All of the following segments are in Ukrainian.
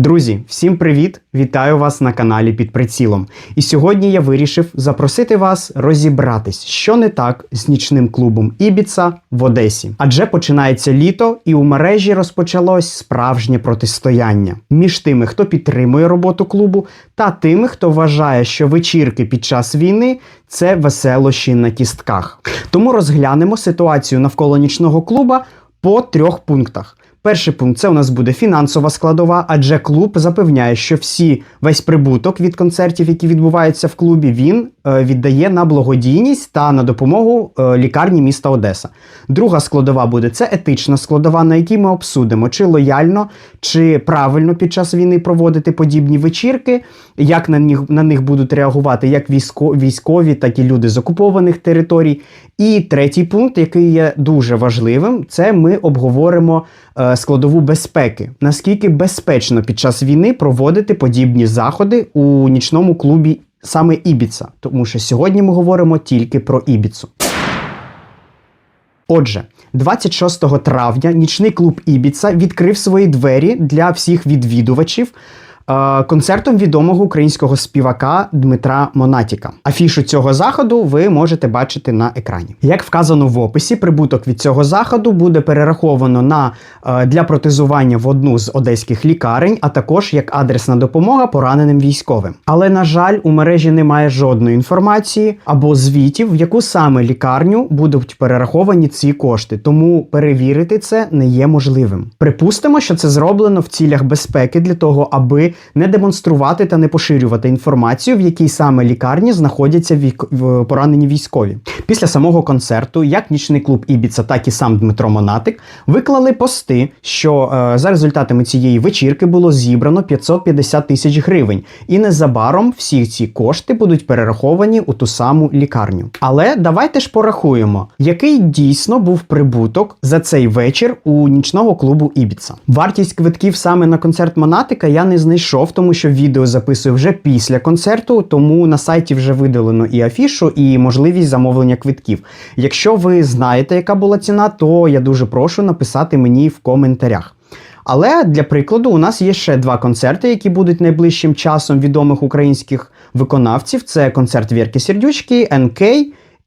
Друзі, всім привіт! Вітаю вас на каналі під прицілом. І сьогодні я вирішив запросити вас розібратись, що не так з нічним клубом Ібіца в Одесі. Адже починається літо, і у мережі розпочалось справжнє протистояння між тими, хто підтримує роботу клубу, та тими, хто вважає, що вечірки під час війни це веселощі на кістках. Тому розглянемо ситуацію навколо нічного клуба по трьох пунктах. Перший пункт це у нас буде фінансова складова, адже клуб запевняє, що всі весь прибуток від концертів, які відбуваються в клубі, він е, віддає на благодійність та на допомогу е, лікарні міста Одеса. Друга складова буде це етична складова, на якій ми обсудимо, чи лояльно, чи правильно під час війни проводити подібні вечірки, як на них на них будуть реагувати як військо, військові, так і люди з окупованих територій. І третій пункт, який є дуже важливим, це ми обговоримо е, складову безпеки. Наскільки безпечно під час війни проводити подібні заходи у нічному клубі саме Ібіца, тому що сьогодні ми говоримо тільки про Ібіцу. Отже, 26 травня нічний клуб Ібіца відкрив свої двері для всіх відвідувачів концертом відомого українського співака Дмитра Монатіка. Афішу цього заходу ви можете бачити на екрані. Як вказано в описі, прибуток від цього заходу буде перераховано на е, для протезування в одну з одеських лікарень, а також як адресна допомога пораненим військовим. Але на жаль, у мережі немає жодної інформації або звітів, в яку саме лікарню будуть перераховані ці кошти. Тому перевірити це не є можливим. Припустимо, що це зроблено в цілях безпеки для того, аби не демонструвати та не поширювати інформацію, в якій саме лікарні знаходяться вік... поранені військові. Після самого концерту, як нічний клуб Ібіца, так і сам Дмитро Монатик виклали пости, що е, за результатами цієї вечірки було зібрано 550 тисяч гривень, і незабаром всі ці кошти будуть перераховані у ту саму лікарню. Але давайте ж порахуємо, який дійсно був прибуток за цей вечір у нічного клубу Ібіца. Вартість квитків саме на концерт Монатика я не знайшов, тому що відео записую вже після концерту, тому на сайті вже видалено і афішу, і можливість замовлення квитків. Якщо ви знаєте, яка була ціна, то я дуже прошу написати мені в коментарях. Але для прикладу, у нас є ще два концерти, які будуть найближчим часом відомих українських виконавців. Це концерт Вірки Сердючки, НК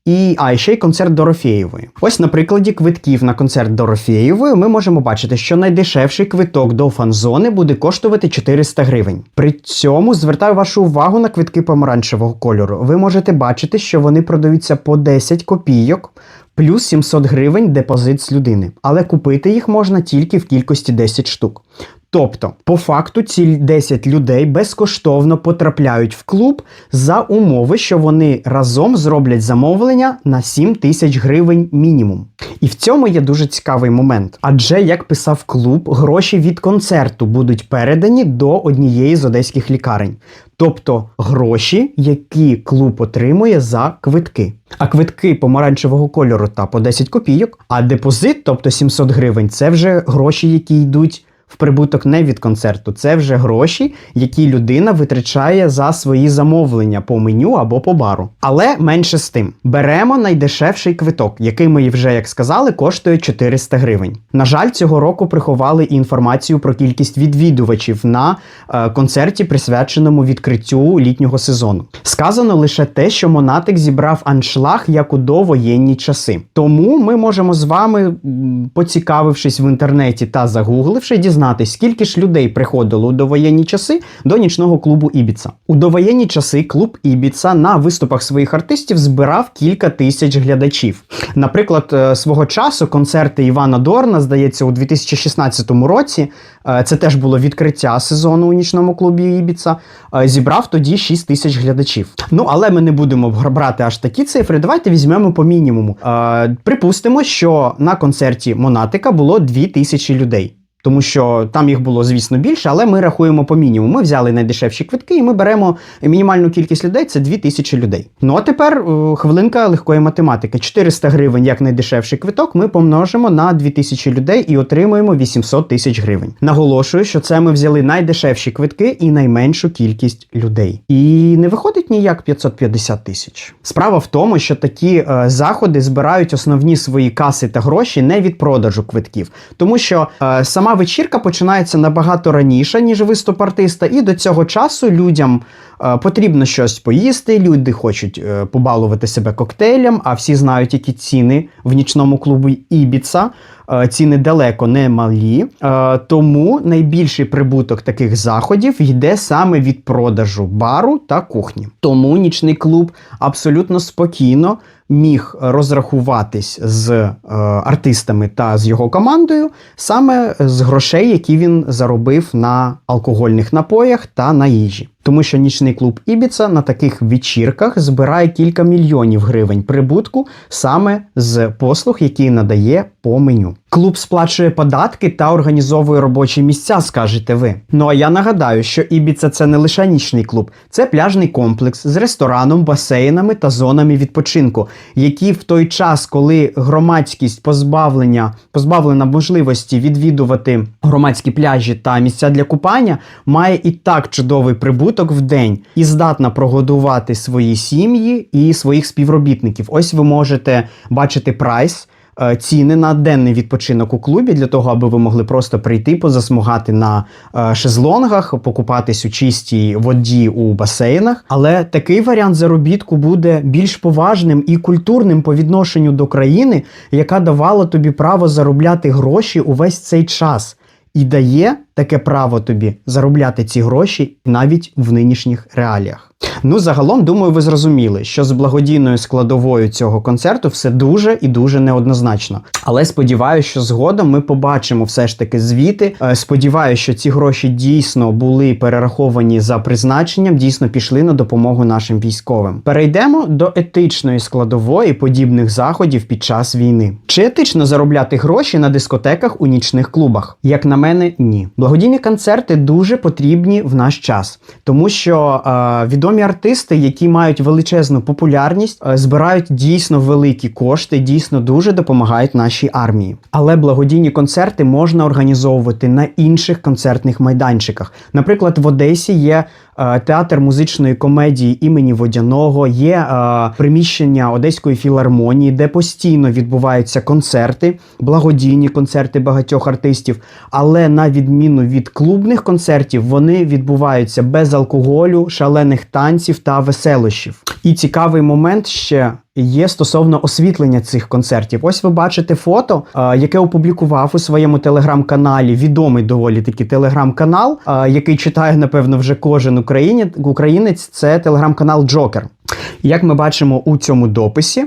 і а ще й концерт Дорофєєвої. Ось на прикладі квитків на концерт Дорофєєвої ми можемо бачити, що найдешевший квиток до фан-зони буде коштувати 400 гривень. При цьому звертаю вашу увагу на квитки помаранчевого кольору. Ви можете бачити, що вони продаються по 10 копійок. Плюс 700 гривень депозит з людини, але купити їх можна тільки в кількості 10 штук. Тобто, по факту, ці 10 людей безкоштовно потрапляють в клуб за умови, що вони разом зроблять замовлення на 7 тисяч гривень мінімум. І в цьому є дуже цікавий момент. Адже, як писав клуб, гроші від концерту будуть передані до однієї з одеських лікарень. Тобто гроші, які клуб отримує за квитки. А квитки помаранчевого кольору та по 10 копійок. А депозит, тобто 700 гривень, це вже гроші, які йдуть в прибуток не від концерту. Це вже гроші, які людина витрачає за свої замовлення по меню або по бару. Але менше з тим, беремо найдешевший квиток, який ми вже як сказали, коштує 400 гривень. На жаль, цього року приховали інформацію про кількість відвідувачів на е, концерті, присвяченому відкриттю літнього сезону. Сказано лише те, що Монатик зібрав аншлаг як у довоєнні часи. Тому ми можемо з вами, поцікавившись в інтернеті та загугливши, дізнатися, скільки ж людей приходило у довоєнні часи до нічного клубу Ібіца. У довоєнні часи клуб Ібіца на виступах своїх артистів збирав кілька тисяч глядачів. Наприклад, е, свого часу концерти Івана Дорна, здається, у 2016 році, е, це теж було відкриття сезону у нічному клубі Ібіца, е, зібрав тоді 6 тисяч глядачів. Ну, але ми не будемо брати аж такі цифри. Давайте візьмемо по мінімуму. Припустимо, що на концерті Монатика було 2 тисячі людей. Тому що там їх було, звісно, більше, але ми рахуємо по мінімуму. Ми взяли найдешевші квитки, і ми беремо мінімальну кількість людей це 2000 людей. Ну а тепер е, хвилинка легкої математики. 400 гривень як найдешевший квиток. Ми помножимо на 2000 людей і отримуємо 800 тисяч гривень. Наголошую, що це ми взяли найдешевші квитки і найменшу кількість людей. І не виходить ніяк 550 тисяч. Справа в тому, що такі е, заходи збирають основні свої каси та гроші не від продажу квитків, тому що е, сама вечірка починається набагато раніше, ніж виступ артиста, і до цього часу людям е, потрібно щось поїсти. Люди хочуть е, побалувати себе коктейлем, а всі знають, які ціни в нічному клубі Ібіца. Е, Ціни далеко не малі, тому найбільший прибуток таких заходів йде саме від продажу бару та кухні. Тому нічний клуб абсолютно спокійно міг розрахуватись з е, артистами та з його командою саме з грошей, які він заробив на алкогольних напоях та на їжі. Тому що нічний клуб Ібіца на таких вечірках збирає кілька мільйонів гривень прибутку саме з послуг, які надає по меню. Клуб сплачує податки та організовує робочі місця, скажете ви. Ну а я нагадаю, що Ібіца це не лише нічний клуб, це пляжний комплекс з рестораном, басейнами та зонами відпочинку, які в той час, коли громадськість позбавлення позбавлена можливості відвідувати громадські пляжі та місця для купання, має і так чудовий прибуток в день і здатна прогодувати свої сім'ї і своїх співробітників. Ось ви можете бачити прайс. е, Ціни на денний відпочинок у клубі для того, аби ви могли просто прийти, позасмугати на е, шезлонгах, покупатись у чистій воді у басейнах. Але такий варіант заробітку буде більш поважним і культурним по відношенню до країни, яка давала тобі право заробляти гроші увесь цей час і дає таке право тобі заробляти ці гроші навіть в нинішніх реаліях. Ну, загалом, думаю, ви зрозуміли, що з благодійною складовою цього концерту все дуже і дуже неоднозначно. Але сподіваюся, що згодом ми побачимо все ж таки звіти. Е, Сподіваюся, що ці гроші дійсно були перераховані за призначенням, дійсно пішли на допомогу нашим військовим. Перейдемо до етичної складової подібних заходів під час війни. Чи етично заробляти гроші на дискотеках у нічних клубах? Як на мене, ні. Благодійні концерти дуже потрібні в наш час, тому що е, відомі артисти, які мають величезну популярність, е, збирають дійсно великі кошти, дійсно дуже допомагають нашій армії. Але благодійні концерти можна організовувати на інших концертних майданчиках. Наприклад, в Одесі є театр музичної комедії імені Водяного, є е, приміщення Одеської філармонії, де постійно відбуваються концерти, благодійні концерти багатьох артистів. Але на відміну від клубних концертів, вони відбуваються без алкоголю, шалених танців та веселощів. І цікавий момент ще. Є стосовно освітлення цих концертів. Ось ви бачите фото, е, яке опублікував у своєму телеграм-каналі відомий доволі таки телеграм-канал, е, який читає, напевно, вже кожен українець. Це телеграм-канал Джокер. Як ми бачимо у цьому дописі,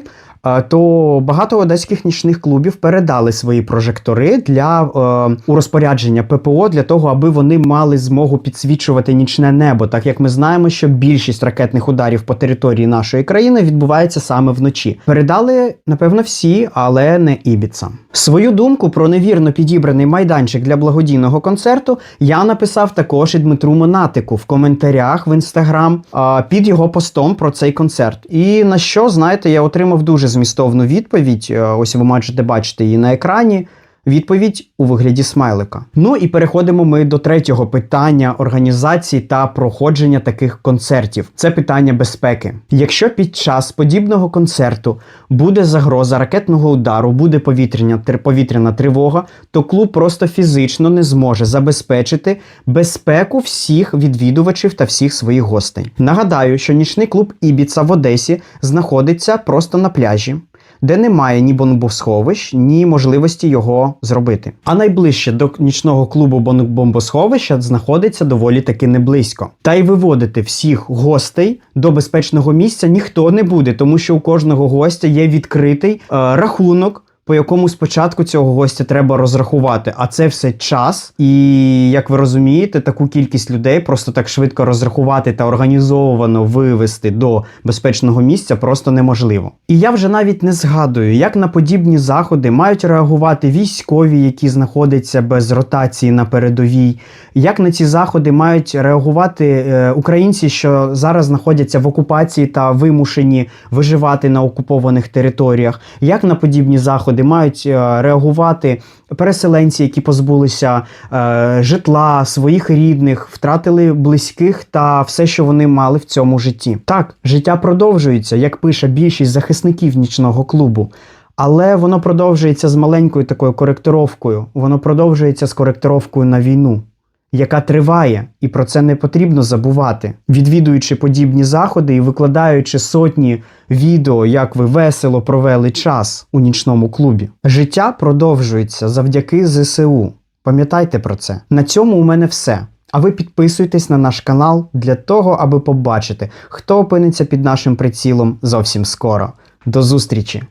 то багато одеських нічних клубів передали свої прожектори для е, у розпорядження ППО для того, аби вони мали змогу підсвічувати нічне небо, так як ми знаємо, що більшість ракетних ударів по території нашої країни відбувається саме вночі. Передали, напевно, всі, але не Ібіца. Свою думку про невірно підібраний майданчик для благодійного концерту я написав також і Дмитру Монатику в коментарях в інстаграм а, під його постом про цей концерт. І на що, знаєте, я отримав дуже змістовну відповідь. Е, Ось ви можете бачити її на екрані. Відповідь у вигляді смайлика. Ну і переходимо ми до третього питання організації та проходження таких концертів. Це питання безпеки. Якщо під час подібного концерту буде загроза ракетного удару, буде повітряна, тр- повітряна тривога, то клуб просто фізично не зможе забезпечити безпеку всіх відвідувачів та всіх своїх гостей. Нагадаю, що нічний клуб Ібіца в Одесі знаходиться просто на пляжі де немає ні бомбосховищ, ні можливості його зробити. А найближче до нічного клубу бом- бомбосховища знаходиться доволі таки неблизько. Та й виводити всіх гостей до безпечного місця ніхто не буде, тому що у кожного гостя є відкритий е, рахунок. По якому спочатку цього гостя треба розрахувати, а це все час. І як ви розумієте, таку кількість людей просто так швидко розрахувати та організовано вивести до безпечного місця просто неможливо. І я вже навіть не згадую, як на подібні заходи мають реагувати військові, які знаходяться без ротації на передовій, як на ці заходи мають реагувати е, українці, що зараз знаходяться в окупації та вимушені виживати на окупованих територіях, як на подібні заходи мають е, реагувати переселенці, які позбулися е, житла, своїх рідних, втратили близьких та все, що вони мали в цьому житті. Так, життя продовжується, як пише більшість захисників нічного клубу. Але воно продовжується з маленькою такою коректировкою. Воно продовжується з коректировкою на війну, яка триває, і про це не потрібно забувати. Відвідуючи подібні заходи і викладаючи сотні відео, як ви весело провели час у нічному клубі. Життя продовжується завдяки ЗСУ. Пам'ятайте про це. На цьому у мене все. А ви підписуйтесь на наш канал для того, аби побачити, хто опиниться під нашим прицілом зовсім скоро. До зустрічі!